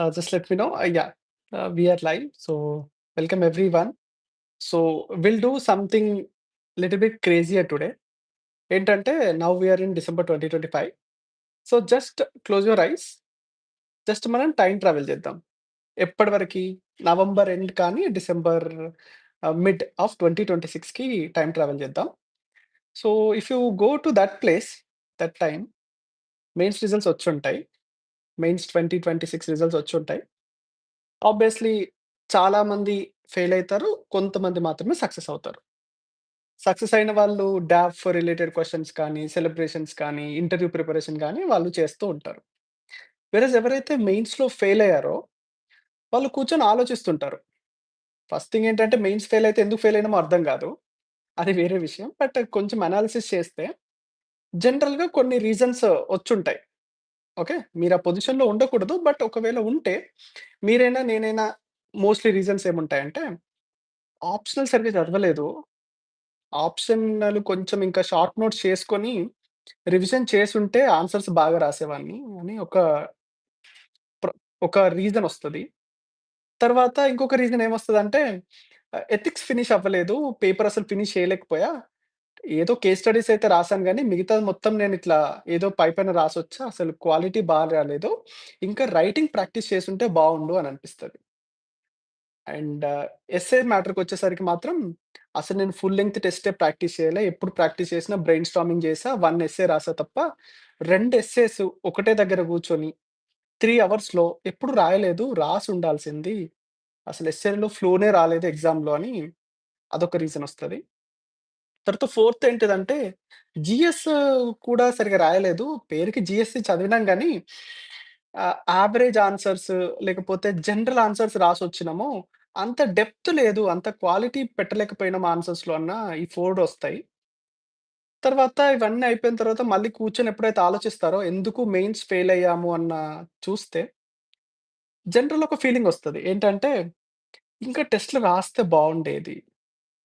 Uh, just let me know. Uh, yeah, uh, we are live. So welcome everyone. So we'll do something little bit crazier today. ఏంటంటే now we're in December 2025. So just close your eyes. Just మనం time travel చేద్దాం. ఎప్పటి వరకు November end కానీ December mid of twenty twenty సిక్స్కి time travel చేద్దాం. So if you go to that place, that time mains results వచ్చుంటాయి. Mains 2026 results వచ్చుంటాయి. Obviously చాలామంది fail అవుతారు కొంతమంది మాత్రమే సక్సెస్ అవుతారు. సక్సెస్ అయిన వాళ్ళు డాఫ్ రిలేటెడ్ క్వశ్చన్స్ కానీ, సెలబ్రేషన్స్ కానీ, ఇంటర్వ్యూ ప్రిపరేషన్ కానీ వాళ్ళు చేస్తూ ఉంటారు. వేరేస్ ఎవరైతే మెయిన్స్‌లో ఫెయిల్ అయ్యారో, వాళ్ళు కూర్చొని ఆలోచిస్తుంటారు. ఫస్ట్ థింగ్ ఏంటంటే మెయిన్స్ ఫెయిల్ అయితే ఎందుకు ఫెయిల్ అయినామో అర్థం కాదు. అది వేరే విషయం. బట్ కొంచెం అనాలిసిస్ చేస్తే జనరల్‌గా కొన్ని రీజన్స్ వచ్చుంటాయి. ఓకే. మీరు ఆ పొజిషన్‌లో ఉండకూడదు. బట్ ఒకవేళ ఉంటే మీరైనా, నేనైనా మోస్ట్‌లీ రీజన్స్ ఏముంటాయంటే ఆప్షనల్ సరిగ్గా చదవలేదు. ఆప్షనల్ కొంచెం ఇంకా షార్ట్ నోట్స్ చేసుకొని రివిజన్ చేసుంటే ఆన్సర్స్ బాగా రాసేవాడిని అని ఒక ప్ర ఒక రీజన్ ఒస్తది. తర్వాత ఇంకొక రీజన్ ఏమొస్తదంటే ఆహ్, ఎథిక్స్ ఫినిష్ అవ్వలేదు. పేపర్ అసలు ఫినిష్ చేయలేకపోయా. ఏదో కేస్ స్టడీస్ అయితే రాసాను గానీ, మిగతాది మొత్తం నేనిట్లా ఏదో పైపైన రాసొచ్చా. అసలు క్వాలిటీ బా రాలేదు. ఇంకా రైటింగ్ ప్రాక్టీస్ చేసుంటే బావుండు అని అనిపిస్తది. అండ్ uh, ఎస్సే మ్యాటర్‌కొచ్చేసరికి మాత్రం అసలు నేను ఫుల్ లెంగ్త్ టెస్టే ప్రాక్టీస్ చేయలే. ఎప్పుడు ప్రాక్టీస్ చేసినా బ్రెయిన్ స్టార్మింగ్ చేశా. 1 ఎస్సే రాసా తప్ప 2 ఎస్సేస్ ఒకటే దగ్గర కూర్చొని 3 అవర్స్‌లో ఎప్పుడు రాయలేదు. రాసుండాల్సింది. అసలు ఎస్సేలో ఫ్లోనే రాలేదు ఎగ్జామ్‌లో అని అదొక రీజన్ వస్తుంది తర్వాత ఫోర్త్ ఏంటిదంటే జీఎస్ కూడా సరిగ్గా రాయలేదు. పేరుకి జీఎస్‌సి చదివినాం గానీ ఆహ్, యావరేజ్ ఆన్సర్స్ లేకపోతే జనరల్ ఆన్సర్స్ రాసొచ్చినాము. అంత డెప్త్ లేదు. అంత క్వాలిటీ పెట్టలేకపోయినాం ఆన్సర్స్‌లో అన్న ఈ 4 ఒస్తాయి. తర్వాత ఇవన్నీ అయిపోయిన తర్వాత మళ్ళీ కూర్చొని ఎప్పుడైతే ఆలోచిస్తారో ఎందుకు మెయిన్స్ ఫెయిల్ అయ్యాము అన్న చూస్తే జనరల్ ఒక ఫీలింగ్ వస్తుంది ఏంటంటే ఇంకా టెస్ట్‌లు రాస్తే బావుండేది.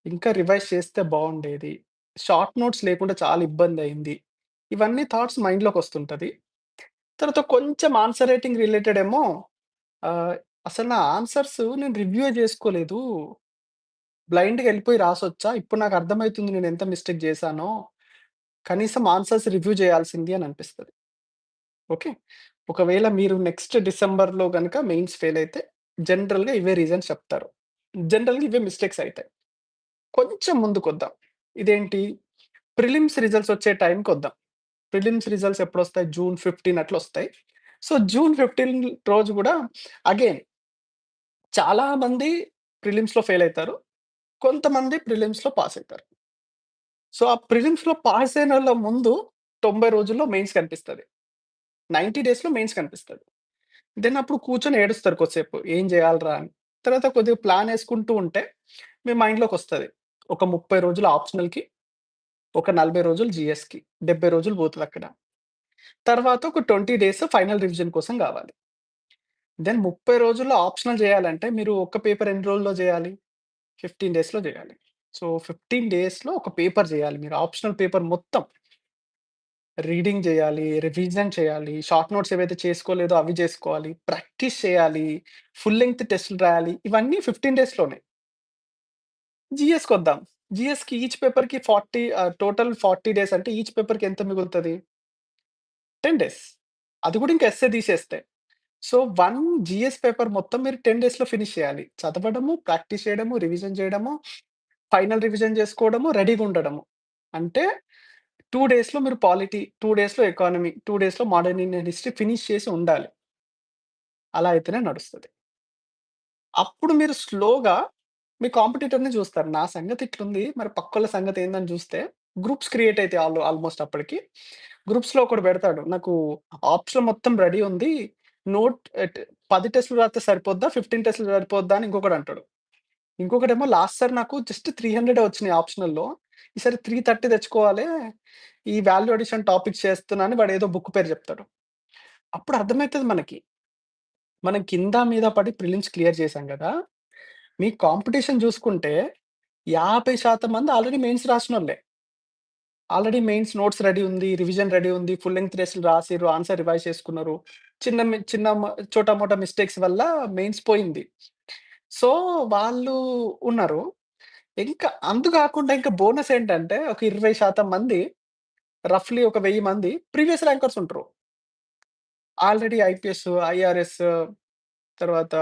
ఇంకా రివైజ్ చేస్తే బావుండేది. షార్ట్ నోట్స్ లేకుండా చాలా ఇబ్బందయింది. ఇవన్నీ థాట్స్ మైండ్‌లోకొస్తుంటది. తర్వాత కొంచెం ఆన్సర్ రైటింగ్ రిలేటెడ్ ఏమో ఆహ్, అసలు నా ఆన్సర్స్ నేను రివ్యూయే చేసుకోలేదు. బ్లైండ్‌గా ఎళ్ళిపోయి రాసొచ్చా? ఇప్పుడు నాకు అర్థమవుతుంది నేను ఎంత మిస్టేక్ చేశానో. కనీసం ఆన్సర్స్ రివ్యూ చేయాల్సింది అని అనిపిస్తది. ఓకే. ఒకవేళ మీరు నెక్స్ట్ డిసెంబర్‌లో కనుక మెయిన్స్ ఫెయిల్ అయితే జనరల్‌గా ఇవే రీజన్స్ చెప్తారు. జనరల్‌గా ఇవే మిస్టేక్స్ అయితాయి. కొంచెం ముందుకొద్దాం. ఇదేంటి ప్రిలిమ్స్ రిజల్ట్స్ వచ్చే టైంకొద్దాం. ప్రిలిమ్స్ రిజల్ట్స్ ఎప్పుడొస్తాయి? జూన్ 15 అట్లొస్తాయి. సో, జూన్ 15 రోజు గూడా అగైన్ చాలా మంది ప్రిలిమ్స్‌లో ఫెయిల్ అయితారు. కొంతమంది ప్రిలిమ్స్‌లో పాస్ అయితారు. సో, ఆ ప్రిలిమ్స్‌లో పాస్ అయినోళ్ళ ముందు 90 రోజుల్లో మెయిన్స్ కనిపిస్తది. 90 డేస్‌లో మెయిన్స్ కనిపిస్తది. దెన్ అప్పుడు కూర్చొని ఏడుస్తారు కొద్దిసేపు. ఏం చేయాలిరా అని. తర్వాత కొద్దిగా ప్లాన్ వేసుకుంటూ ఉంటే మీ మైండ్‌లోకొస్తది. ఒక 30 రోజులు ఆప్షనల్‌కి, ఒక 40 రోజులు జీఎస్‌కి. 70 రోజులు పోతదక్కడ. తర్వాత ఒక 20 డేస్ ఫైనల్ రివిజన్ కోసం కావాలి దెన్ 30 రోజుల్లో ఆప్షనల్ చేయాలంటే మీరు ఒక్క పేపర్ ఎన్ని రోజుల్లో చేయాలి? 15 డేస్‌లో చేయాలి. సో, 15 డేస్‌లో ఒక పేపర్ చేయాలి మీరు. ఆప్షనల్ పేపర్ మొత్తం. రీడింగ్ చేయాలి, రివిజన్ చేయాలి, షార్ట్ నోట్స్ ఏవైతే చేసుకోలేదో అవి చేసుకోవాలి, ప్రాక్టీస్ చేయాలి, ఫుల్ లెంగ్త్ టెస్ట్‌లు రాయాలి. ఇవన్నీ 15 డేస్‌లోనే. జీఎస్‌కొద్దాం. జీఎస్‌కి ఈచ్ పేపర్‌కి 40 ఆహ్, టోటల్ 40 డేస్ అంటే ఈచ్ పేపర్‌కి ఎంత మిగులుతది? 10 డేస్. అది కూడా ఇంకా ఎస్సే తీసేస్తే. సో, 1 జీఎస్ పేపర్ మొత్తం మీరు 10 డేస్‌లో ఫినిష్ చేయాలి. చదవడము, ప్రాక్టీస్ చేయడము, రివిజన్ చేయడము, ఫైనల్ రివిజన్ చేసుకోవడము, రెడీగా ఉండడము. అంటే 2 డేస్‌లో మీరు పాలిటీ, 2 డేస్‌లో ఎకానమీ, 2 డేస్‌లో మోడర్న్ ఇండియన్ హిస్టరీ ఫినిష్ చేసి ఉండాలి. అలా అయితేనే నడుస్తది. అప్పుడు మీరు స్లోగా మీ కాంపిటీటర్‌ని చూస్తారు. నా సంగతి ఇట్లుంది. మరి పక్కోళ్ళ సంగతి ఏందని చూస్తే గ్రూప్స్ క్రియేట్ అయితాయి ఆల్ ఆల్‌మోస్ట్ అప్పటికి. గ్రూప్స్‌లో ఒకడు పెడతాడు. నాకు ఆప్షన్ మొత్తం రెడీ ఉంది. నోట్ ఎట్ 10 టెస్ట్‌లు రాస్తే సరిపోద్దా? 15 టెస్ట్‌లు సరిపోద్దా? అని ఇంకొకటి అంటాడు. ఇంకొకడేమో లాస్ట్ సారి నాకు జస్ట్ 300 వచ్చినాయి ఆప్షనల్‌లో. ఈసారి 330 తెచ్చుకోవాలే. ఈ వాల్యూ అడిషన్ టాపిక్స్ చేస్తున్నా అని వాడేదో బుక్ పేరు చెప్తాడు. అప్పుడు అర్థమైతది మనకి. మనం కింద మీద పడి ప్రిలిమ్స్ క్లియర్ చేసాం గదా! మీ కాంపిటీషన్ చూసుకుంటే 50% మంది ఆల్రెడీ మెయిన్స్ రాసినోళ్ళే. ఆల్రెడీ మెయిన్స్ నోట్స్ రెడీ ఉంది. రివిజన్ రెడీ ఉంది. ఫుల్ లెంగ్త్ టెస్ట్‌లు రాసిర్రు. ఆన్సర్ రివైజ్ చేసుకున్నారు. చిన్న మి చిన్న మ చోటా మోటా మిస్టేక్స్ వల్ల మెయిన్స్ పోయింది. సో, వాళ్ళు ఉన్నారు. ఇంకా అందు కాకుండా ఇంకా బోనస్ ఏంటంటే ఒక 20% మంది రఫ్‌లీ ఒక 1000 మంది ప్రీవియస్ ర్యాంకర్స్ ఉంటరు. ఆల్రెడీ ఐపీఎస్, ఐఆర్ఎస్ తర్వాత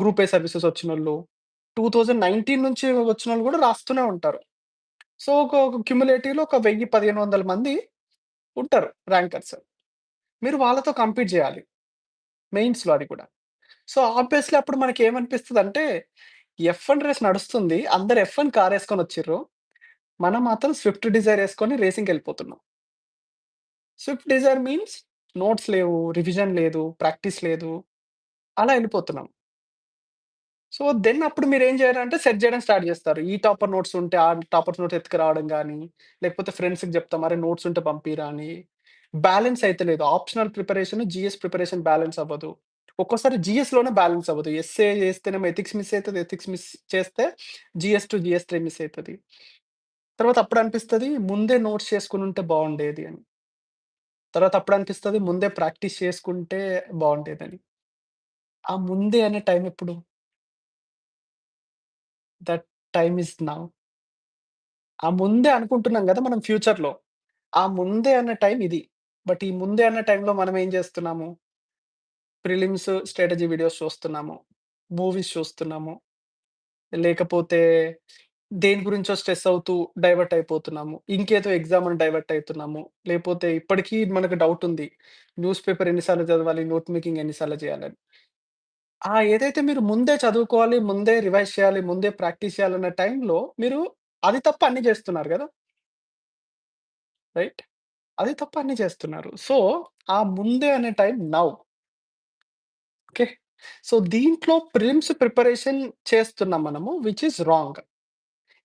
గ్రూప్ ఏ సర్వీసెస్ వచ్చినోళ్ళు. 2019 నుంచి వచ్చినోళ్ళు కూడా రాస్తూనే ఉంటారు. సో, ఒక ఒక క్యుములేటివ్‌లో ఒక 1000, 1500 మంది ఉంటారు ర్యాంకర్స్. మీరు వాళ్ళతో కంపీట్ జేయాలి. మెయిన్స్‌లో అది కూడా. సో, ఆబ్వియస్‌లీ అప్పుడు మనకేమనిపిస్తదంటే ఎఫ్1 రేస్ నడుస్తుంది. అందరూ ఎఫ్1 కారేసుకొనొచ్చిర్రు. మనం మాత్రం స్విఫ్ట్ డిజైర్ ఏసుకొని రేసింగ్‌కెళ్ళిపోతున్నాం. స్విఫ్ట్ డిజైర్ మీన్స్ నోట్స్ లేవు, రివిజన్ లేదు, ప్రాక్టీస్ లేదు. అలా వెళ్ళిపోతున్నాం సో, దెన్ అప్పుడు మీరేం చేయాలంటే సెట్ చేయడం స్టార్ట్ చేస్తారు ఈ టాపర్ నోట్స్ ఉంటే ఆ టాపర్స్ నోట్స్ ఎత్తుకురావడం కానీ లేకపోతే ఫ్రెండ్స్‌కి జెప్తాం అరే నోట్స్ ఉంటే పంపియరా అని. బ్యాలెన్స్ అయితలేదు. Optional preparation, GS preparation balance అవ్వదు. ఒక్కోసారి జీఎస్‌లోనే బ్యాలెన్స్ అవ్వదు. ఎస్ఏ చేస్తేనేమో ఎథిక్స్ మిస్ అయితది. ఎథిక్స్ మిస్ చేస్తే జీఎస్ టు జీఎస్ 3 మిస్ అయితది. తర్వాత అప్పుడు అనిపిస్తది ముందే నోట్స్ చేసుకొనుంటే బావుండేది అని. తర్వాత అప్పుడు అనిపిస్తది ముందే ప్రాక్టీస్ చేసుకుంటే బావుండేదని. ఆ ముందే అనే టైం ఎప్పుడు? That time is now. ఆ ముందే అనుకుంటున్నాం గదా! మనం ఫ్యూచర్‌లో. ఆ ముందే అన్న టైం ఇది. బట్ ఈ ముందే అన్న టైంలో మనం ఏం జేస్తున్నాము? ప్రిలిమ్స్ స్ట్రాటజీ వీడియోస్ చూస్తున్నాము. మూవీస్ చూస్తున్నాము. లేకపోతే దేని గురించో స్ట్రెస్ అవుతూ డైవర్ట్ అయిపోతున్నాము. ఇంకేదో ఎగ్జామ్ అని డైవర్ట్ అయితున్నాము. లేపోతే ఇప్పటికీ మనకు డౌట్ ఉంది. న్యూస్ పేపర్ ఎన్ని సార్లు చదవాలి? నోట్ మేకింగ్ ఎన్ని సార్లు చేయాలని. ఆ! ఏదైతే మీరు ముందే చదువుకోవాలి, ముందే రివైజ్ చేయాలి, ముందే ప్రాక్టీస్ చేయాలన్న టైంలో మీరు అది తప్ప అన్ని చేస్తున్నారు గదా! రైట్? అది తప్ప అన్ని చేస్తున్నారు. సో, ఆ ముందే అనే టైం నౌ. ఓకే. సో, దీంట్లో ప్రిలిమ్స్ ప్రిపరేషన్ చేస్తున్నాం మనము విచ్ ఈస్ రాంగ్.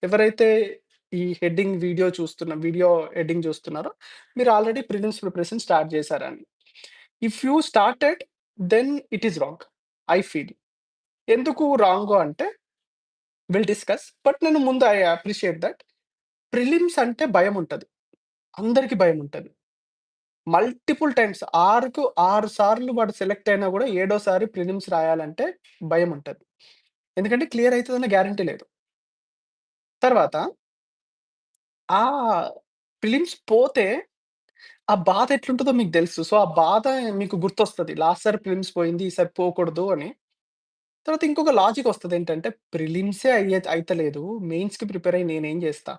ఎవరైతే ఈ హెడ్డింగ్ వీడియో చూస్తున్న వీడియో హెడ్డింగ్ చూస్తున్నారో మీరు ఆల్రెడీ ప్రిలిమ్స్ ప్రిపరేషన్ స్టార్ట్ చేశారని. If you started then it is wrong. I feel. ఎందుకు రాంగు అంటే విల్ డిస్కస్. బట్ నేను ముందు ఐ అప్రిషియేట్ దట్ ప్రిలిమ్స్ అంటే భయం ఉంటుంది అందరికీ భయం ఉంటుంది మల్టిపుల్ టైమ్స్ 6కు 6 సార్లు వాడు సెలెక్ట్ అయినా కూడా ఏడోసారి ప్రిలిమ్స్ రాయాలంటే భయం ఉంటుంది ఎందుకంటే క్లియర్ అవుతుందన్న గ్యారంటీ లేదు. తర్వాత ఆ ప్రిలిమ్స్ పోతే ఆ బాధ ఎట్లుంటదో మీకు తెలుసు. సో, ఆ బాధ మీకు గుర్తొస్తది. లాస్ట్ సారి ప్రిలిమ్స్ పోయింది. ఈసారి పోకూడదు అని. తర్వాత ఇంకొక లాజిక్ వస్తదేంటంటే ప్రిలిమ్సే అయ్యే అయితలేదు. మెయిన్స్‌కి ప్రిపేర్ అయ్యి నేనేం జేస్తా?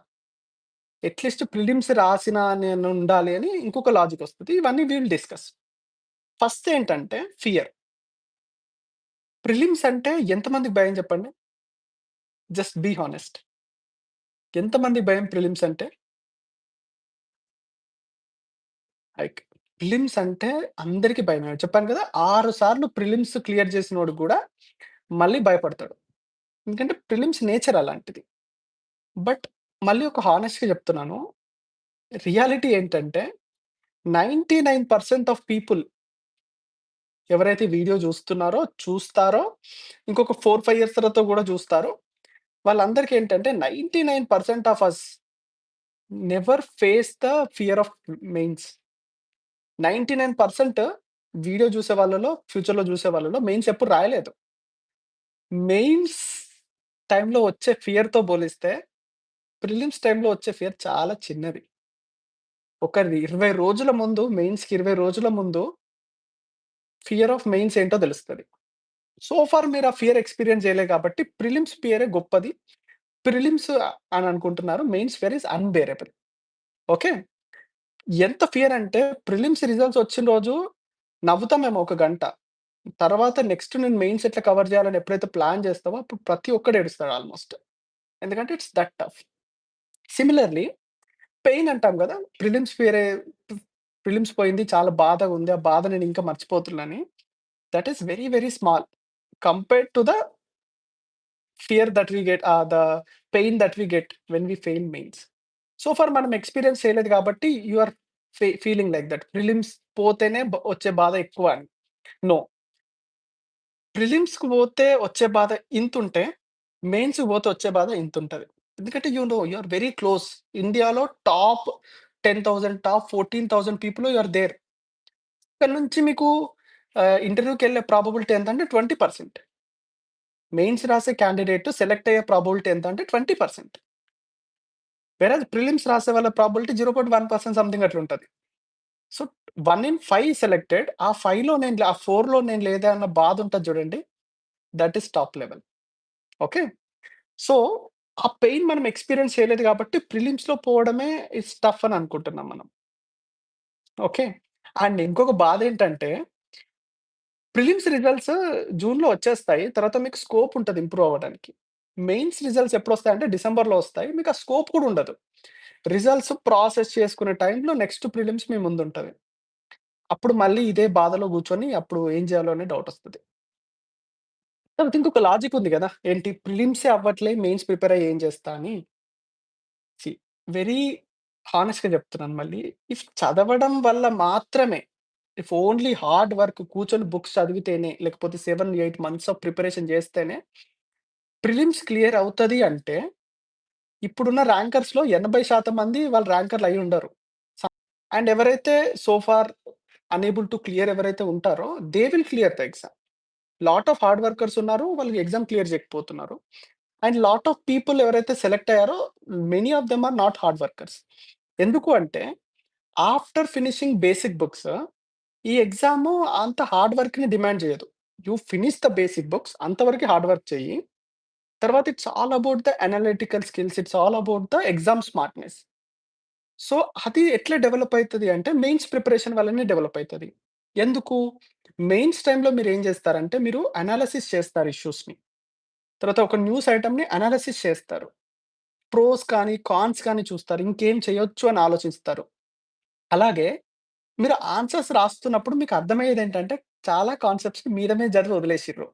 అట్‌లీస్ట్ ప్రిలిమ్స్ రాసిన నేను ఉండాలి అని ఇంకొక లాజిక్ వస్తది. ఇవన్నీ విల్ డిస్కస్. ఫస్ట్ ఏంటంటే ఫియర్. ప్రిలిమ్స్ అంటే ఎంతమందికి భయం చెప్పండి? Just be honest. ఎంతమంది భయం ప్రిలిమ్స్ అంటే? లైక్ ప్రిలిమ్స్ అంటే అందరికి భయమే. చెప్పాను కదా! 6 సార్లు ప్రిలిమ్స్ క్లియర్ చేసినోడు గూడా మళ్ళీ భయపడతాడు. ఎందుకంటే ప్రిలిమ్స్ నేచర్ అలాంటిది. బట్ మళ్ళీ ఒక హానెస్ట్‌గా చెప్తున్నాను. రియాలిటీ ఏంటంటే 99% ఆఫ్ పీపుల్ ఎవరైతే వీడియో చూస్తున్నారో, చూస్తారో, ఇంకొక 4, 5 ఇయర్స్ తర్వాత గూడా చూస్తారో, వాళ్ళందరికీ ఏంటంటే 99% of us never face the fear of mains. 99% video చూసే వాళ్ళలో, ఫ్యూచర్‌లో చూసే వాళ్ళలో మెయిన్స్ ఎప్పుడు రాయలేదు. మెయిన్స్ టైంలో వచ్చే ఫియర్‌తో పోలిస్తే, ప్రిలిమ్స్ టైంలో వచ్చే ఫియర్ చాలా చిన్నది. ఒక 20 రోజుల ముందు మెయిన్స్‌కి 20 రోజుల ముందు ఫియర్ ఆఫ్ మెయిన్స్ ఏంటో తెలుస్తుంది సో ఫార్ మీరు ఆ ఫియర్ ఎక్స్‌పీరియన్స్ చేయలే కాబట్టి ప్రిలిమ్స్ ఫియరే గొప్పది. ప్రిలిమ్స్ అని అనుకుంటున్నారు. Mains fear is unbearable. Okay. ఎంత ఫియర్ అంటే ప్రిలిమ్స్ రిజల్ట్స్ వచ్చిన రోజు నవ్వుతామేమో ఒక గంట. తర్వాత నెక్స్ట్ నేను మెయిన్స్ ఎట్లా కవర్ చేయాలని ఎప్పుడైతే ప్లాన్ చేస్తావో అప్పుడు ప్రతి ఒక్కడు ఏడుస్తాడు ఆల్‌మోస్ట్. ఎందుకంటే it's that tough. Similarly pain అంటాం గదా! ప్రిలిమ్స్ ఫియరే ప్రిలిమ్స్ పోయింది. చాలా బాధగా ఉంది. ఆ బాధ నేను ఇంకా మర్చిపోతున్నానని. That is very very small compared to the fear that we get ah, the pain that we get when we fail mains. So far మనం ఎక్స్‌పీరియన్స్ చేయలేదు కాబట్టి you are fee feeling like that. Prelims పోతేనే బ వచ్చే బాధ ఎక్కువ అని. No. ప్రిలిమ్స్‌కి పోతే వచ్చే బాధ ఇంతుంటే, మెయిన్స్‌కి పోతే వచ్చే బాధ ఇంతుంటది. ఎందుకంటే you know you are very close. ఇండియాలో top 10,000 top 14,000 people you are there. ఇక్కడ నుంచి మీకు ఆహ్, ఇంటర్వ్యూకెళ్ళే ప్రాబబిలిటీ ఎంతంటే 20%. మెయిన్స్ రాసే క్యాండిడేట్ సెలెక్ట్ అయ్యే ప్రాబబిలిటీ ఎంత అంటే 20%. వేరే ప్రిలిమ్స్ రాసే వాళ్ళ ప్రాబబిలిటీ 0.1% సంథింగ్ ఉంటుంది so, one in five selected. ఆ ఫైవ్లో నేను ఆ ఫోర్లో నేను లేదా అన్న బాధ ఉంటుంది చూడండి. That is top level. Okay. So, ఆ పెయిన్ మనం ఎక్స్‌పీరియన్స్ చేయలేదు కాబట్టి ప్రిలిమ్స్‌లో పోవడమే ఇట్స్ టఫ్ అని అనుకుంటున్నాం మనం. ఓకే. అండ్ ఇంకొక బాధ ఏంటంటే ప్రిలిమ్స్ రిజల్ట్స్ జూన్‌లో వచ్చేస్తాయి. తర్వాత మీకు స్కోప్ ఉంటుంది ఇంప్రూవ్ అవ్వడానికి. మెయిన్స్ రిజల్ట్స్ ఎప్పుడు వస్తాయి అంటే డిసెంబర్‌లో వస్తాయి. మీకు ఆ స్కోప్ కూడా ఉండదు. రిజల్ట్స్ ప్రాసెస్ చేసుకునే టైంలో నెక్స్ట్ ప్రిలిమ్స్ మీ ముందు ఉంటుంది అప్పుడు మళ్ళీ ఇదే బాధలో కూర్చొని అప్పుడు ఏం చేయాలో అనే వస్తుంది తర్వాత ఇంకొక లాజిక్ ఉంది గదా! ఏంటి ప్రిలిమ్సే అవ్వట్లే మెయిన్స్ ప్రిపేర్ అయ్యి ఏం చేస్తా అని. సీ వెరీ హానెస్ట్‌గా చెప్తున్నాను మళ్ళీ. ఇఫ్ చదవడం వల్ల మాత్రమే, ఇఫ్ ఓన్లీ హార్డ్ వర్క్ కూర్చొని బుక్స్ చదివితేనే, లేకపోతే 7, 8 మంత్స్ ఆఫ్ ప్రిపరేషన్ చేస్తేనే ప్రిలిమ్స్ క్లియర్ అవుతది అంటే, ఇప్పుడున్న ర్యాంకర్స్‌లో 80% మంది వాళ్ళు ర్యాంకర్‌లు అయ్యుండరు. స అండ్ ఎవరైతే so far enable to clear ఎవరైతే ఉంటారో they will clear the exam. Lot of hard workers ఉన్నారు. వాళ్ళు ఎగ్జామ్ క్లియర్ చేయకపోతున్నారు. అండ్ లాట్ ఆఫ్ పీపుల్ ఎవరైతే సెలెక్ట్ అయ్యారో many of them are not hard workers. ఎందుకు అంటే ఆఫ్టర్ ఫినిషింగ్ బేసిక్ బుక్స్ ఈ ఎగ్జాము అంత హార్డ్ వర్క్‌ని డిమాండ్ చేయదు. You finish the basic books అంతవరకే హార్డ్ వర్క్ చెయ్యి. తర్వాత it's all about the analytical skills. It's all about the exam smartness. So, అది ఎట్లా డెవలప్ అయితది అంటే మెయిన్స్ ప్రిపరేషన్ వల్లనే డెవలప్ అయితది. ఎందుకు? మెయిన్స్ టైమ్‌లో మీరేం చేస్తారంటే మీరు అనాలిసిస్ చేస్తారు ఇష్యూస్‌ని. తర్వాత ఒక న్యూస్ ఐటెమ్‌ని అనాలిసిస్ చేస్తారు. ప్రోస్ కానీ, కాన్స్ కానీ చూస్తారు. ఇంకేం చేయొచ్చు అని ఆలోచిస్తారు. అలాగే మీరు ఆన్సర్స్ రాస్తున్నప్పుడు మీకు అర్థమయ్యేదేంటంటే చాలా కాన్సెప్ట్స్‌ని మీద మీద చదివి వదిలేసిర్రు.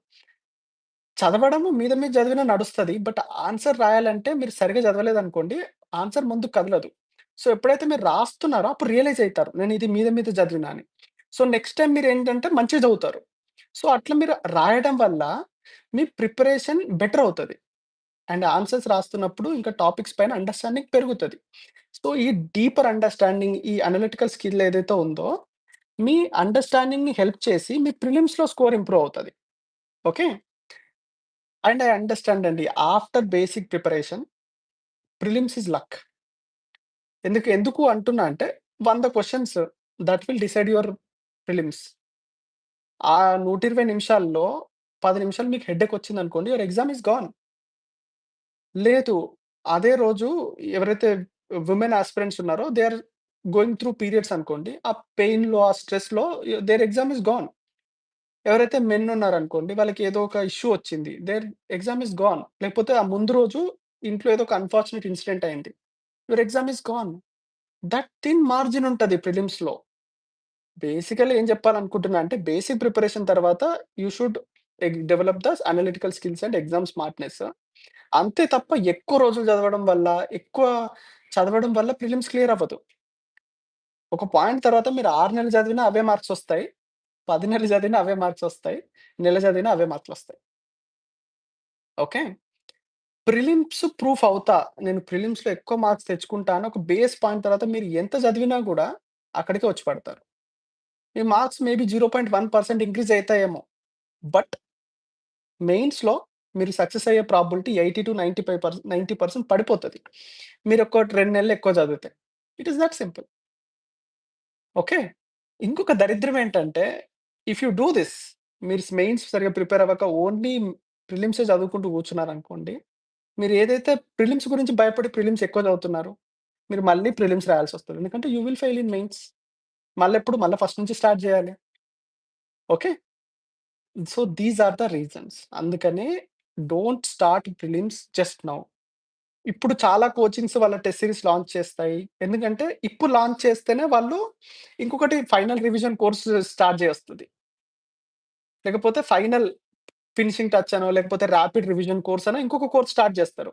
చదవడము మీద మీద చదివినా నడుస్తది. బట్ ఆన్సర్ రాయాలంటే మీరు సరిగ్గా చదవలేదనుకోండి ఆన్సర్ ముందుకు కదలదు. సో, ఎప్పుడైతే మీరు రాస్తున్నారో అప్పుడు రియలైజ్ అయితారు. నేను ఇది మీద మీద చదివినా అని. సో, నెక్స్ట్ టైమ్ మీరేంటంటే మంచిగా చదువుతారు. సో, అట్లా మీరు రాయడం వల్ల మీ ప్రిపరేషన్ బెటర్ అవుతది. అండ్ ఆన్సర్స్ రాస్తున్నప్పుడు ఇంకా టాపిక్స్ పైన అండర్‌స్టాండింగ్ పెరుగుతది. సో, ఈ డీపర్ అండర్‌స్టాండింగ్ ఈ అనలిటికల్ స్కిల్ ఏదైతే ఉందో మీ అండర్‌స్టాండింగ్‌ని హెల్ప్ చేసి మీ ప్రిలిమ్స్‌లో స్కోర్ ఇంప్రూవ్ అవుతది. ఓకే. అండ్ ఐ అండర్‌స్టాండ్ అండి. After basic preparation prelims is luck. ఎందుకు ఎందుకు అంటున్నా అంటే 100 questions that will decide your prelims. ఆ 120 నిమిషాల్లో 10 నిమిషాలు మీకు హెడ్‌ఏక్ వచ్చిందనుకోండి యువర్ ఎగ్జామ్ ఈస్ గాన్. లేదు. అదే రోజు ఎవరైతే వుమెన్ ఆస్పిరెంట్స్ ఉన్నారో they are going through periods అనుకోండి. ఆ పెయిన్‌లో, ఆ స్ట్రెస్‌లో దేర్ ఎగ్జామ్ ఈస్ గాన్. ఎవరైతే మెన్ ఉన్నారనుకోండి వాళ్ళకి ఏదో ఒక ఇష్యూ వచ్చింది. Their exam is gone. లేకపోతే ఆ ముందు రోజు ఇంట్లో ఏదో ఒక అన్‌ఫార్చునేట్ ఇన్సిడెంట్ అయింది. Your exam is gone. That thin margin ఉంటది ప్రిలిమ్స్‌లో. బేసికల్లీ ఏం చెప్పాలనుకుంటున్నా అంటే బేసిక్ ప్రిపరేషన్ తర్వాత you should egg develop the analytical skills and exam smartness. అంతే తప్ప ఎక్కువ రోజులు చదవడం వల్ల, ఎక్కువ చదవడం వల్ల ప్రిలిమ్స్ క్లియర్ అవ్వదు. ఒక పాయింట్ తర్వాత మీరు 6 నెలలు చదివినా అవే మార్క్స్ వస్తాయి. పది నెలలు చదివినా అవే మార్క్స్ వస్తాయి. నెల చదివినా అవే మార్కులొస్తాయి. ఓకే. ప్రిలిమ్స్ ప్రూఫ్ అవుతా. నేను ప్రిలిమ్స్‌లో ఎక్కువ మార్క్స్ తెచ్చుకుంటా అని ఒక బేస్ పాయింట్ తర్వాత మీరు ఎంత చదివినా కూడా అక్కడికే వచ్చి పడతారు. మీ మార్క్స్ మేబీ 0.1% ఇంక్రీజ్ అవుతాయేమో బట్ మెయిన్స్‌లో మీరు సక్సెస్ అయ్యే probability eighty to ninety five percent ninety percent పడిపోతుంది మీరు ఒక రెండు నెలలు ఎక్కువ చదివితే. It is that simple. Okay. ఇంకొక దరిద్రం ఏంటంటే ఇఫ్ యూ డూ దిస్ మీరు మెయిన్స్ సరిగ్గా ప్రిపేర్ అవ్వక ఓన్లీ ప్రిలిమ్సే చదువుకుంటూ కూర్చున్నారనుకోండి. మీరు ఏదైతే ప్రిలిమ్స్ గురించి భయపడి ప్రిలిమ్స్ ఎక్కువ చదువుతున్నారో, మీరు మళ్ళీ ప్రిలిమ్స్ రాయాల్సొస్తది. ఎందుకంటే you will fail in mains. మళ్ళెప్పుడు మళ్ళా ఫస్ట్ నుంచి స్టార్ట్ చేయాలి. Okay. So, these are the reasons. అందుకనే don't start prelims just now. ఇప్పుడు చాలా కోచింగ్స్ వాళ్ళ టెస్ట్ సిరీస్ లాంచ్ చేస్తాయి. ఎందుకంటే ఇప్పుడు లాంచ్ చేస్తేనే వాళ్ళు ఇంకొకటి ఫైనల్ రివిజన్ కోర్స్ స్టార్ట్ చేస్తుంది లేకపోతే ఫైనల్ ఫినిషింగ్ టచ్ అనో, లేకపోతే రాపిడ్ రివిజన్ కోర్స్ అనో ఇంకొక కోర్స్ స్టార్ట్ చేస్తారు.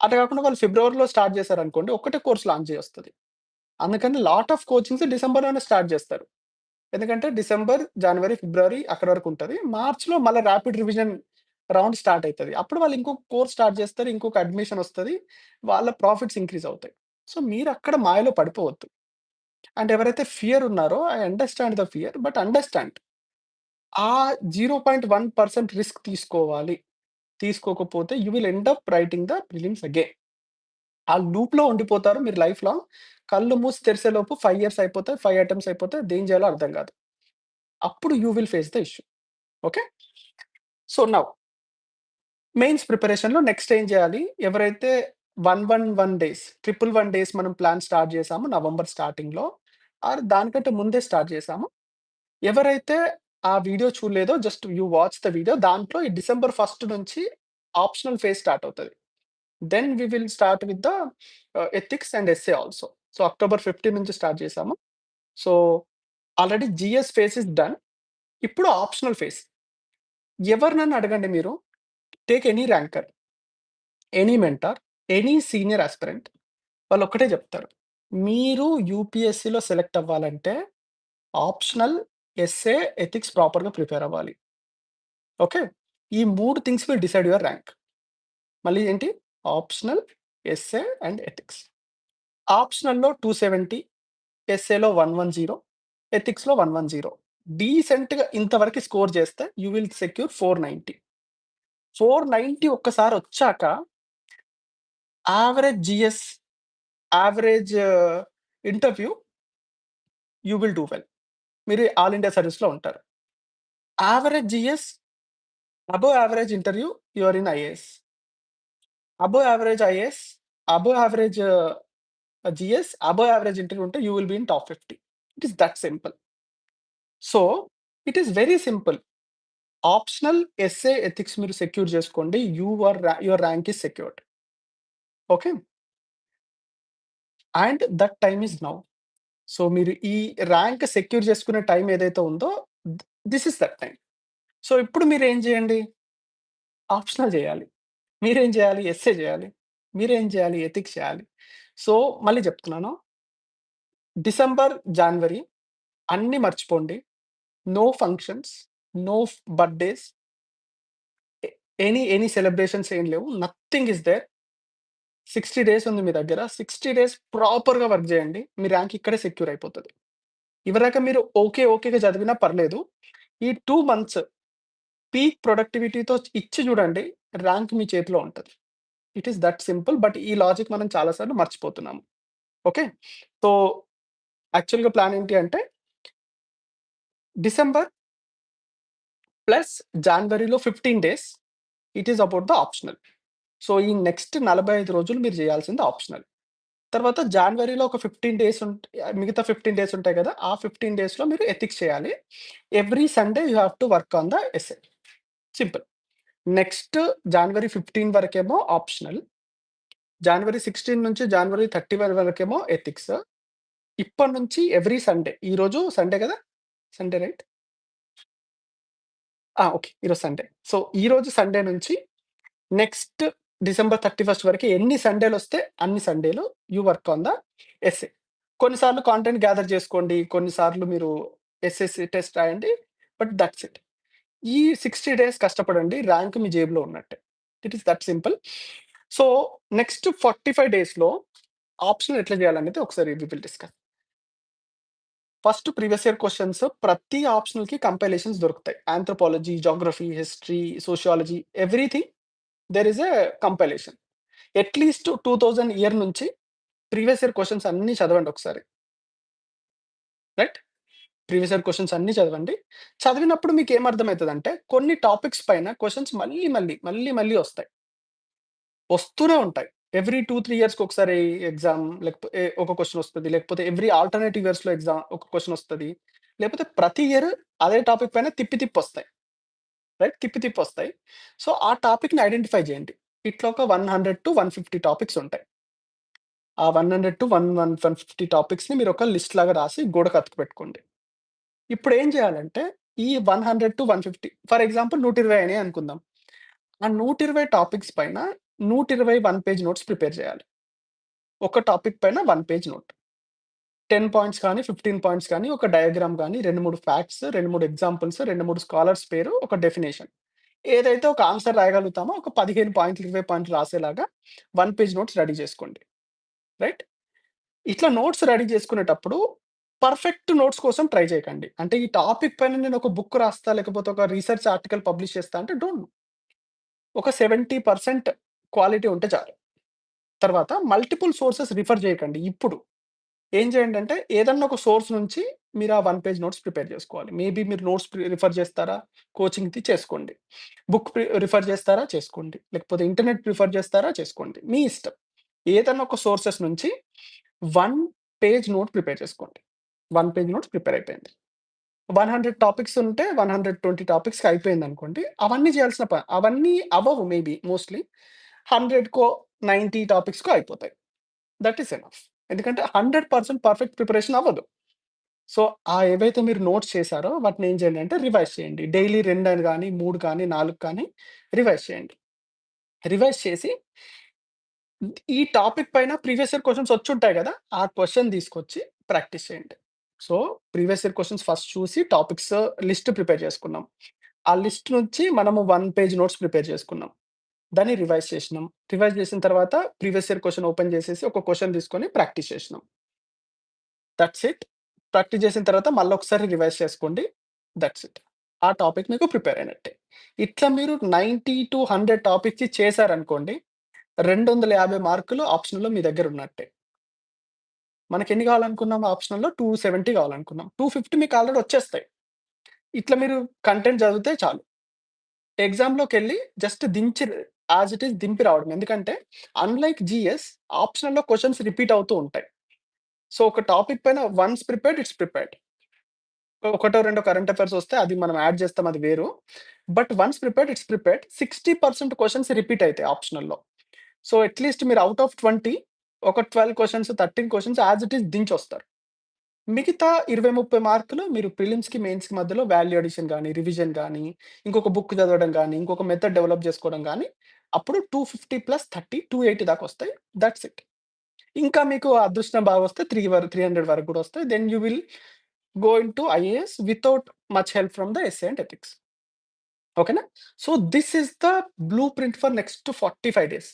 అట్లా కాకుండా వాళ్ళు ఫిబ్రవరిలో స్టార్ట్ చేశారనుకోండి ఒక్కటే కోర్స్ లాంచ్ చేస్తుంది అందుకని లాట్ ఆఫ్ కోచింగ్స్ డిసెంబర్‌లోనే స్టార్ట్ చేస్తారు. ఎందుకంటే డిసెంబర్, జనవరి, ఫిబ్రవరి అక్కడి వరకు ఉంటది. మార్చ్‌లో మళ్ళా రాపిడ్ రివిజన్ రౌండ్ స్టార్ట్ అవుతుంది అప్పుడు వాళ్ళు ఇంకొక కోర్స్ స్టార్ట్ చేస్తారు. ఇంకొక అడ్మిషన్ వస్తుంది వాళ్ళ ప్రాఫిట్స్ ఇంక్రీజ్ అవుతాయి. సో, మీరు అక్కడ మాయలో పడిపోవద్దు. అండ్ ఎవరైతే ఫియర్ ఉన్నారో I understand the fear. But understand. ఆ 0.1% రిస్క్ తీసుకోవాలి. తీసుకోకపోతే you will end up writing the prelims again. ఆ లూప్‌లో ఉండిపోతారు మీరు లైఫ్ లాంగ్. కళ్ళు మూసి తెరిసేలోపు ఫైవ్ ఇయర్స్ అయిపోతాయి. ఫైవ్ ఐటమ్స్ అయిపోతాయి. దేం చేయాలో అర్థం కాదు. అప్పుడు you will face the issue. Okay. So, now mains ప్రిపరేషన్‌లో నెక్స్ట్ ఏం చేయాలి? ఎవరైతే 111 డేస్, 111 డేస్ మనం ప్లాన్ స్టార్ట్ చేసామో నవంబర్ స్టార్టింగ్‌లో ఆర్ దానికంటే ముందే స్టార్ట్ చేసాము ఎవరైతే ఆ video చూడలేదో just you watch the video. దాంట్లో ఈ డిసెంబర్ ఫస్ట్ నుంచి ఆప్షనల్ ఫేజ్ స్టార్ట్ అవుతది. Then we will start with the ah, ethics and essay also. So, October 15 నుంచి స్టార్ట్ చేసాము. So, already GS phase is done. ఇప్పుడు optional phase. ఎవరినన్నా అడగండి మీరు. Take any ranker. Any mentor, any senior aspirant వాళ్ళు ఒక్కటే చెప్తారు. మీరు యూపీఎస్సీలో సెలెక్ట్ అవ్వాలంటే ఆప్షనల్, ఎస్ఏ ఎథిక్స్ ప్రాపర్‌గా ప్రిపేర్ అవ్వాలి. ఓకే. ఈ మూడు things will decide your rank. మళ్ళీ ఏంటి? Optional, essay and ethics. ఆప్షనల్‌లో two seventy ఎస్ఏలో వన్ వన్ జీరో ఎథిక్స్‌లో 110. డీసెంట్‌గా ఇంతవరకు స్కోర్ చేస్తే యూ విల్ సెక్యూర్ 490. 490 ఒక్కసారి వచ్చాక average GS average interview you will do well. మీరు ఆల్ ఇండియా సర్వీస్‌లో ఉంటారు. Average GS above average interview your in IAS. Above average IAS, above average GS above average interview ఉంటే you will be in top 50. It is that simple. So, it is very simple. Optional, essay ethics మీరు secure చేసుకోండి. You are your rank is secured. Okay. And that time is now. So, మీరు ఈ rank secure చేసుకునే time ఏదైతే ఉందో this is is that time so, ఇప్పుడు మీరేం చేయండి? ఆప్షనల్ చేయాలి. మీరేం చేయాలి? ఎస్ఏ చేయాలి. మీరేం చేయాలి? ఎథిక్స్ చేయాలి. సో, మళ్ళీ చెప్తున్నాను. డిసెంబర్, జనవరి అన్నీ మర్చిపోండి. No functions, no birthdays. Any any celebrations ఏం లేవు. Nothing is there. 60 డేస్ ఉంది మీ దగ్గర. 60 డేస్ ప్రాపర్‌గా వర్క్ చేయండి. మీ ర్యాంక్ ఇక్కడే సెక్యూర్ అయిపోతుంది ఇవరాక మీరు ఓకే, ఓకేగా చదివినా పర్లేదు. ఈ టూ మంత్స్ పీక్ ప్రొడక్టివిటీతో ఇచ్చి చూడండి. ర్యాంక్ మీ చేతిలో ఉంటుంది it is that simple. But ఈ లాజిక్ మనం చాలా సార్లు మర్చిపోతున్నాము. ఓకే. సో, యాక్చువల్‌గా ప్లాన్ ఏంటి అంటే డిసెంబర్ ప్లస్ జాన్వరిలో 15 days it is about the optional. So, ఈ నెక్స్ట్ 45 రోజులు మీరు చేయాల్సింది ఆప్షనల్. తర్వాత జాన్వరిలో ఒక 15 డేస్ ఉంట్ మిగతా 15 డేస్ ఉంటాయి కదా! ఆ 15 డేస్‌లో మీరు ఎథిక్స్ చేయాలి. Every Sunday you have to work on the essay simple. Next January fifteen వరకేమో ఆప్షనల్. జనవరి సిక్స్టీన్ నుంచి జనవరి థర్టీ వన్ వరకేమో ఎథిక్స్. ఇప్పటి నుంచి ఎవ్రీ సండే ఈరోజు సండే కదా! Sunday right? ఆ! ఓకే. ఈరోజు సండే. సో, ఈరోజు సండే నుంచి నెక్స్ట్ డిసెంబర్ 31 వరకి ఎన్ని సండేలొస్తే అన్ని సండేలు you work on the essay. కొన్నిసార్లు కాంటెంట్ గ్యాదర్ చేసుకోండి. కొన్నిసార్లు మీరు ఎస్ఎస్‌సి టెస్ట్ రాయండి. But that's it. ఈ 60 డేస్ కష్టపడండి. ర్యాంక్ మీ జేబులో ఉన్నట్టే. It is that simple. So, next 45 డేస్‌లో ఆప్షనల్ ఎట్లా చేయాలనేది ఒకసారి we will discuss. First previous year questions ప్రతి ఆప్షనల్‌కి కంపైలేషన్స్ దొరుకుతాయి. Anthropology, geography history, sociology everything there is a compilation. At least 2000 year నుంచి ప్రీవియస్ ఇయర్ క్వశ్చన్స్ అన్నీ చదవండి ఒకసారి. రైట్? ప్రీవియస్ ఇయర్ క్వశ్చన్స్ అన్నీ చదవండి. చదివినప్పుడు మీకు ఏమర్థమవుతుంది అంటే కొన్ని టాపిక్స్ పైన క్వశ్చన్స్ మళ్ళీ, మళ్ళీ, మళ్ళీ, మళ్ళీ వస్తాయి. వస్తూనే ఉంటాయి. ఎవ్రీ 2, 3 ఇయర్స్‌కి ఒకసారి ఎగ్జామ్ లేకపోతే ఒక క్వెషన్ వస్తది. లేకపోతే ఎవ్రీ ఆల్టర్‌నేటివ్ ఇయర్స్‌లో ఎగ్జామ్ ఒక క్వెషన్ వస్తది. లేకపోతే ప్రతి ఇయర్ అదే టాపిక్ పైన తిప్పి తిప్పి వస్తాయి. రైట్? తిప్పి తిప్పి వస్తాయి. సో, ఆ టాపిక్‌ని ఐడెంటిఫై చేయండి. ఇట్లా ఒక 100-150 టాపిక్స్ ఉంటాయి. ఆ 100-1, 150 టాపిక్స్‌ని మీరు ఒక లిస్ట్ లాగా రాసి గోడకు అతుకు పెట్టుకోండి. ఇప్పుడు ఏం చేయాలంటే ఈ 100-150 ఫర్ ఎగ్జాంపుల్ 120 అయినాయి అనుకుందాం. ఆ 120 టాపిక్స్ పైన 120 వన్ పేజ్ నోట్స్ ప్రిపేర్ చేయాలి. ఒక టాపిక్ పైన వన్ పేజ్ నోట్. 10 పాయింట్స్ కానీ, 15 పాయింట్స్ కానీ, ఒక డయాగ్రామ్ కానీ 2, 3 ఫ్యాక్ట్స్, 2, 3 ఎగ్జాంపుల్స్, 2, 3 స్కాలర్స్ పేరు, ఒక డెఫినిషన్. ఏదైతే ఒక ఆన్సర్ రాయగలుగుతామో ఒక 15 పాయింట్లు, 20 పాయింట్లు రాసేలాగా వన్ పేజ్ నోట్స్ రెడీ చేసుకోండి. రైట్? ఇట్లా నోట్స్ రెడీ చేసుకునేటప్పుడు పర్ఫెక్ట్ నోట్స్ కోసం ట్రై చేయకండి. అంటే ఈ టాపిక్ పైన నేను ఒక బుక్ రాస్తా, లేకపోతే ఒక రీసెర్చ్ ఆర్టికల్ పబ్లిష్ చేస్తా అంటే డోంట్. ఒక 70% క్వాలిటీ ఉంటే చాలు. తర్వాత మల్టిపుల్ సోర్సెస్ రిఫర్ చేయకండి ఇప్పుడు. ఏం చేయండి అంటే ఏదన్నా ఒక సోర్స్ నుంచి మీరు ఆ వన్ పేజ్ నోట్స్ ప్రిపేర్ చేసుకోవాలి. మేబీ మీరు నోట్స్ ప్రి రిఫర్ చేస్తారా? కోచింగ్‌ది చేసుకోండి. బుక్ ప్రి రిఫర్ చేస్తారా? చేసుకోండి. లేకపోతే ఇంటర్నెట్ ప్రిఫర్ చేస్తారా? చేసుకోండి. మీ ఇష్టం. ఏదన్నా ఒక సోర్సెస్ నుంచి వన్ పేజ్ నోట్ ప్రిపేర్ చేసుకోండి. వన్ పేజ్ నోట్స్ ప్రిపేర్ అయిపోయింది. 100 టాపిక్స్ ఉంటే 120 టాపిక్స్‌కి అయిపోయింది అనుకోండి అవన్నీ చేయాల్సిన ప అవన్నీ అవ్వవు మేబీ మోస్ట్‌లీ. 100కో, 90 టాపిక్స్‌కో అయిపోతాయి. That is enough. ఎందుకంటే 100% పర్ఫెక్ట్ ప్రిపరేషన్ అవ్వదు. సో, ఆ ఏవైతే మీరు నోట్స్ చేశారో వాటిని ఏం చేయండి అంటే రివైజ్ చేయండి. డైలీ రెండు అని కానీ మూడు కానీ, నాలుగు కానీ రివైజ్ చేయండి. రివైజ్ చేసి ఈ టాపిక్ పైన ప్రీవియస్ ఇయర్ వచ్చి ఉంటాయి కదా ఆ క్వశ్చన్ తీసుకొచ్చి ప్రాక్టీస్ చేయండి. So, previous year questions first చూసి టాపిక్స్ లిస్ట్ ప్రిపేర్ చేసుకున్నాం. ఆ లిస్ట్ నుంచి మనము వన్ పేజ్ నోట్స్ ప్రిపేర్ చేసుకున్నాం. దాన్ని రివైజ్ చేసినాం. రివైజ్ చేసిన తర్వాత ప్రీవియస్ ఇయర్ క్వశ్చన్ ఓపెన్ చేసేసి ఒక క్వశ్చన్ తీసుకొని ప్రాక్టీస్ చేసినాం. That's it. ప్రాక్టీస్ చేసిన తర్వాత మళ్ళీ ఒకసారి రివైజ్ చేసుకోండి. That's it. ఆ టాపిక్ మీకు ప్రిపేర్ అయినట్టే. ఇట్లా మీరు 90-100 టాపిక్స్ చేశారనుకోండి. 250 మార్కులు ఆప్షన్లో మీ దగ్గర ఉన్నట్టే. మనకి ఎన్ని కావాలనుకున్నాం ఆప్షనల్‌లో 270 కావాలనుకున్నాం. 250 మీకు ఆల్రెడీ వచ్చేస్తాయి. ఇట్లా మీరు కంటెంట్ చదివితే చాలు. ఎగ్జామ్లోకి వెళ్ళి జస్ట్ దించి యాజ్ ఇట్ ఈస్ దింపి రావడం. ఎందుకంటే అన్‌లైక్ జీఎస్ ఆప్షనల్‌లో క్వశ్చన్స్ రిపీట్ అవుతూ ఉంటాయి. సో, ఒక టాపిక్ పైన వన్స్ ప్రిపేర్డ్ ఇట్స్ ప్రిపేర్డ్. ఒకటో, రెండో కరెంట్ అఫైర్స్ వస్తే అది మనం యాడ్ చేస్తాం అది వేరు. But once prepared it's prepared. Sixty percent questions repeat అవుతాయి ఆప్షనల్‌లో. సో, అట్‌లీస్ట్ మీరు అవుట్ ఆఫ్ 20 ఒక twelve questions thirteen questions as it is దించొస్తారు. మిగతా 20, 30 మార్కులు మీరు ప్రిలిమ్స్‌కి, మెయిన్స్‌కి మధ్యలో వాల్యూ అడిషన్ కానీ రివిజన్ కానీ ఇంకొక బుక్ చదవడం కానీ ఇంకొక మెథడ్ డెవలప్ చేసుకోవడం కానీ అప్పుడు 250+30 280 దాకా వస్తాయి. That's it. ఇంకా మీకు అదృష్టం బాగా వస్తే త్రీ వరకు త్రీ హండ్రెడ్ వరకు కూడా వస్తాయి. Then you will go in to IAS without much help from the essay and ethics. ఓకేనా? So, this is the blue print for next 45 days.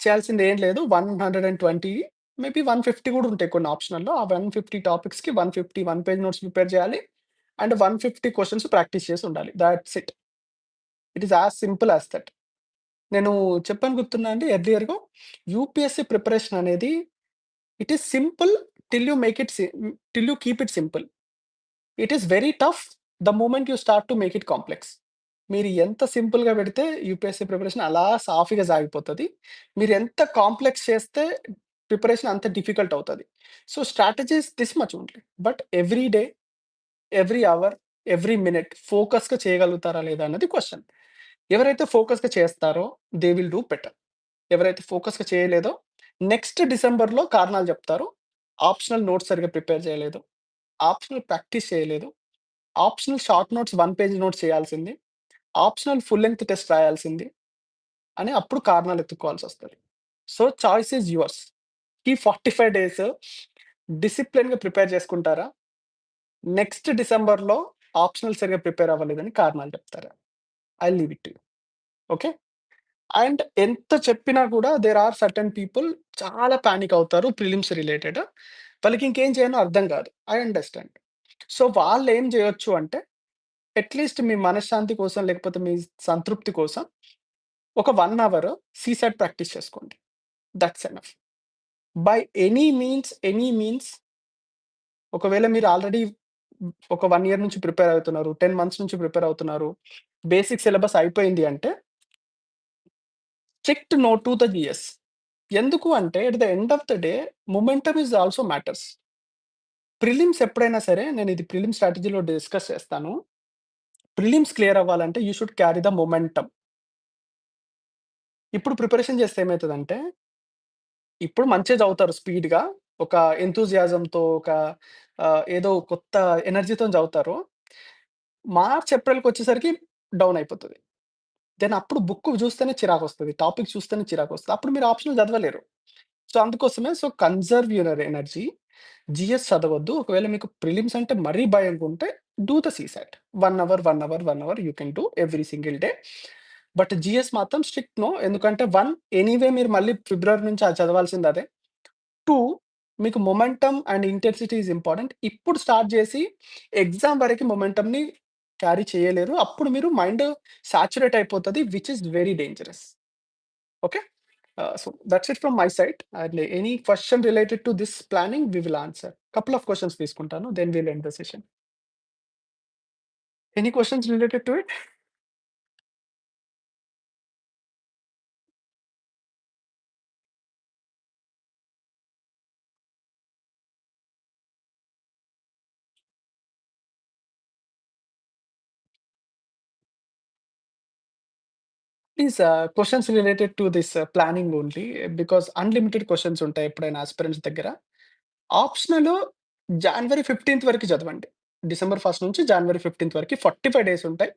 చేయాల్సింది ఏం లేదు. 120 మేబీ 150 కూడా ఉంటాయి కొన్ని ఆప్షనల్‌లో. ఆ 150 టాపిక్స్‌కి 150 1 పేజ్ నోట్స్ ప్రిపేర్ చేయాలి. And one fifty questions practice చేసి ఉండాలి. That's it. It is as simple as that నేను చెప్పాను గుర్తున్నా అండి ఎర్లియర్‌గా యూపీఎస్సీ ప్రిపరేషన్ అనేది it is simple till you make it C till you keep it simple. It is very tough the moment you start to make it complex. మీరు ఎంత సింపుల్‌గా పెడితే యూపీఎస్సీ ప్రిపరేషన్ అలా సాఫీగా సాగిపోతది. మీరు ఎంత కాంప్లెక్స్ చేస్తే ప్రిపరేషన్ అంత డిఫికల్ట్ అవుతది. So, strategies this much only. But every day, every hour, every minute ఫోకస్‌గా చేయగలుగుతారా లేదా అన్నది క్వెషన్. ఎవరైతే ఫోకస్‌గా చేస్తారో దే విల్ డూ బెటర్. ఎవరైతే ఫోకస్‌గా చేయలేదో నెక్స్ట్ డిసెంబర్‌లో కారణాలు చెప్తారు. ఆప్షనల్ నోట్స్ సరిగ్గా ప్రిపేర్ చేయలేదు. ఆప్షనల్ ప్రాక్టీస్ చేయలేదు. Optional short notes one page notes చేయాల్సింది. ఆప్షనల్ ఫుల్ లెంగ్త్ టెస్ట్ రాయాల్సింది. అని అప్పుడు కారణాలు ఎతుక్కోవాల్సొస్తది. So, choice is yours. ఈ 45 డేస్ డిసిప్లిన్‌గా ప్రిపేర్ చేసుకుంటారా? నెక్స్ట్ డిసెంబర్‌లో ఆప్షనల్ సరిగ్గా ప్రిపేర్ అవ్వలేదని కారణాలు చెప్తారా? I leave it to you. Okay. And ఎంత చెప్పినా కూడా దేర్ ఆర్ సర్టెన్ పీపుల్ చాలా పానిక్ అవుతారు ప్రిలిమ్స్ రిలేటెడ్. వాళ్ళకి ఇంకేం చేయాలో అర్థం కాదు. I understand. సో, వాళ్ళేం చేయొచ్చు అంటే అట్‌లీస్ట్ మీ మనశ్శాంతి కోసం లేకపోతే మీ సంతృప్తి కోసం ఒక 1 అవర్ సీసైడ్ ప్రాక్టీస్ చేసుకోండి. That's enough. By any means, any means ఒకవేళ మీరు ఆల్రెడీ ఒక 1 ఇయర్ నుంచి ప్రిపేర్ అవుతున్నారు. 10 మంత్స్ నుంచి ప్రిపేర్ అవుతున్నారు. బేసిక్ సిలబస్ అయిపోయింది అంటే strict no to the GS ఎందుకు అంటే at the end of the day momentum is also matters. Prelims ఎప్పుడైనా సరే నేను ఇది ప్రిలిమ్ స్ట్రాటజీలో డిస్కస్ చేస్తాను. ప్రిలిమ్స్ క్లియర్ అవ్వాలంటే you should carry the momentum. ఇప్పుడు ప్రిపరేషన్ చేస్తే ఏమవుతుందంటే ఇప్పుడు మంచిగా చదువుతారు స్పీడ్‌గా. ఒక ఎంతూజియాజంతో ఒక ఏదో కొత్త ఎనర్జీతో చదువుతారు. మార్చ్, ఏప్రిల్కి వచ్చేసరికి డౌన్ అయిపోతది. దెన్ అప్పుడు బుక్ చూస్తేనే చిరాకొస్తది. టాపిక్ చూస్తేనే చిరాకొస్తది. అప్పుడు మీరు ఆప్షనల్ చదవలేరు. సో, అందుకోసమే so, conserve your energy. GS చదవద్దు. ఒకవేళ మీకు ప్రిలిమ్స్ అంటే మరీ భయంగా ఉంటే do the CSAT. 1 hour, 1 hour, 1 hour you can do every single day. But GS మాత్రం స్ట్రిక్ట్ నో. ఎందుకంటే 1 ఎనీవే మీరు మళ్ళీ ఫిబ్రవరి నుంచి అది చదవాల్సింది అదే. 2 మీకు momentum and intensity is important. ఇప్పుడు స్టార్ట్ చేసి ఎగ్జామ్ వరకి మొమెంటమ్‌ని క్యారీ చేయలేరు. అప్పుడు మీరు మైండ్ సాచురేట్ అయిపోతది. Which is very dangerous. Okay. Ah, so that's it from my side. And any question related to this planning we will answer. Couple of questions తీసుకుంటాను. Then will end the session. Any questions related to it? Please ah, questions related to this planning only. Because unlimited questions ఉంటాయి ఎప్పుడైనా aspirants దగ్గర. Optional January 15థ్ వరకు చదవండి. December 1 నుంచి January 15థ్ వరకి 45 days ఉంటాయి.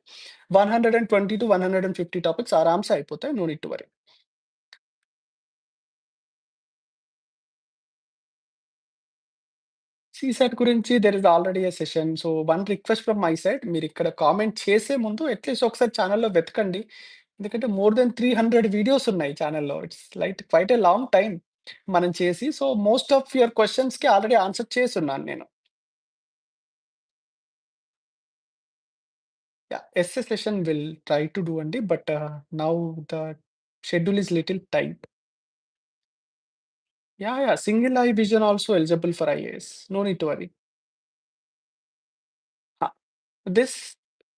120-150 topics ఆరాంసే అయిపోతాయి. No need to worry. CSAT గురించి there is already a session. So one request from my side మీరిక్కడ కామెంట్ చేసే ముందు అట్‌లీస్ట్ ఒకసారి ఛానెల్‌లో వెతకండి. ఎందుకంటే మోర్ దెన్ 300 వీడియోస్ ఉన్నాయి ఛానల్లో it's light quite a long time మనం చేసి. సో మోస్ట్ ఆఫ్ యువర్ క్వెషన్స్‌కి ఆల్రెడీ ఆన్సర్ చేస్తున్నాను నేను. Yeah! Essay session will try to do అండి. But now the schedule is little tight. Yeah yeah single eye vision also eligible for IAS. No need worry. ఆ! This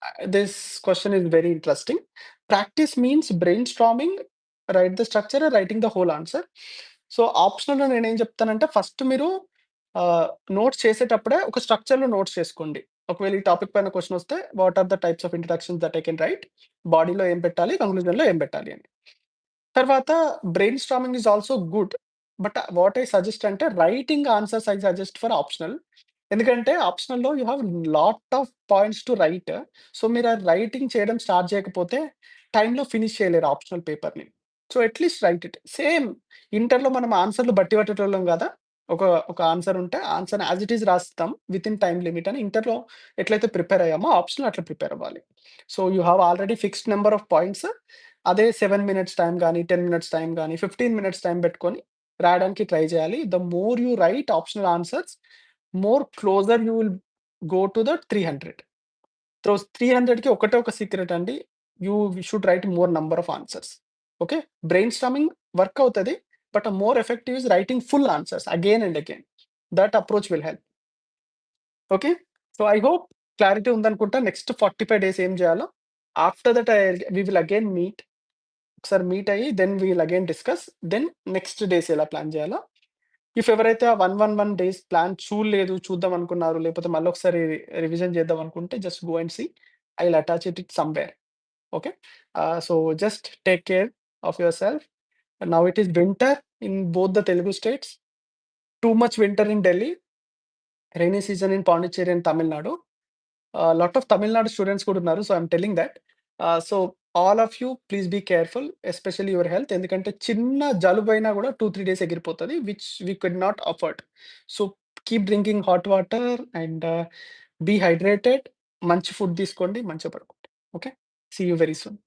ah, this question is very interesting. Practice means brainstorming, write the structure, writing the whole answer. So ఆప్షనల్‌లో నేనేం చెప్తానంటే first మీరు ఆహ్, notes చేసేటప్పుడే ఒక స్ట్రక్చర్‌లో notes చేసుకోండి. ఒకవేళ ఈ టాపిక్ పైన క్వెషన్ వస్తే what are the types of introductions that I can write? బాడీలో ఏం పెట్టాలి? కంక్లూజన్‌లో ఏం పెట్టాలి అని. తర్వాత brainstorming is also good. But what I suggest అంటే writing answers I suggest for optional. ఎందుకంటే ఆప్షనల్‌లో you have lot of points to write. So మీరు ఆ రైటింగ్ చేయడం స్టార్ట్ చేయకపోతే టైంలో ఫినిష్ చేయలేరు ఆప్షనల్ పేపర్‌ని. So at least write it. Same ఇంటర్‌లో మనం ఆన్సర్‌లు బట్టి పట్టేటోళ్ళం కదా ఒక ఒక ఆన్సర్ ఉంటే ఆన్సర్ యాజ్ ఇట్ ఈస్ రాస్తాం విత్ ఇన్ టైమ్ లిమిట్ అని ఇంటర్‌లో ఎట్లయితే ప్రిపేర్ అయ్యామో ఆప్షనల్ అట్లా ప్రిపేర్ అవ్వాలి. So you have already fixed number of points. అదే సెవెన్ మినిట్స్ టైం కానీ టెన్ మినిట్స్ టైం కానీ ఫిఫ్టీన్ మినిట్స్ టైం పెట్టుకొని రాయడానికి ట్రై చేయాలి. The more you write optional answers, more closer you will go to the three hundred three హండ్రెడ్కి ఒకటే ఒక secret అండి. You should write more number of answers. Okay. Brainstorming work అవుతుంది but more effective is writing full answers again and again. That approach will help. Okay. So I hope clarity ఉందనుకుంటా. Next 45 days ఏం చేయాలో. After that I we will again meet. ఒకసారి meet అయ్యి then we will again discuss. Then next days ఎలా plan చేయాలో. If ఎవరైతే ఆ 111 days plan చూడలేదు, చూద్దాం అనుకున్నారు, లేకపోతే మళ్ళీ ఒకసారి రివిజన్ చేద్దాం అనుకుంటే just go and see. I will attach it it somewhere. Okay. take so just take care of it is it is winter in Telugu the Telugu states. Too much winter in Delhi. in season in Pondicherry and Tamil Nadu. Ah, lot of Tamil Nadu students కూడా ఉన్నారు. So I am telling that. So all of you please be careful. Especially your health. ఎందుకంటే చిన్న జలుబైనా కూడా 2, 3 days ఎగిరిపోతుంది which we could not afford so keep drinking hot water and be hydrated. మంచి food తీసుకోండి. మంచిగా పడుకోండి. Okay. See you very soon.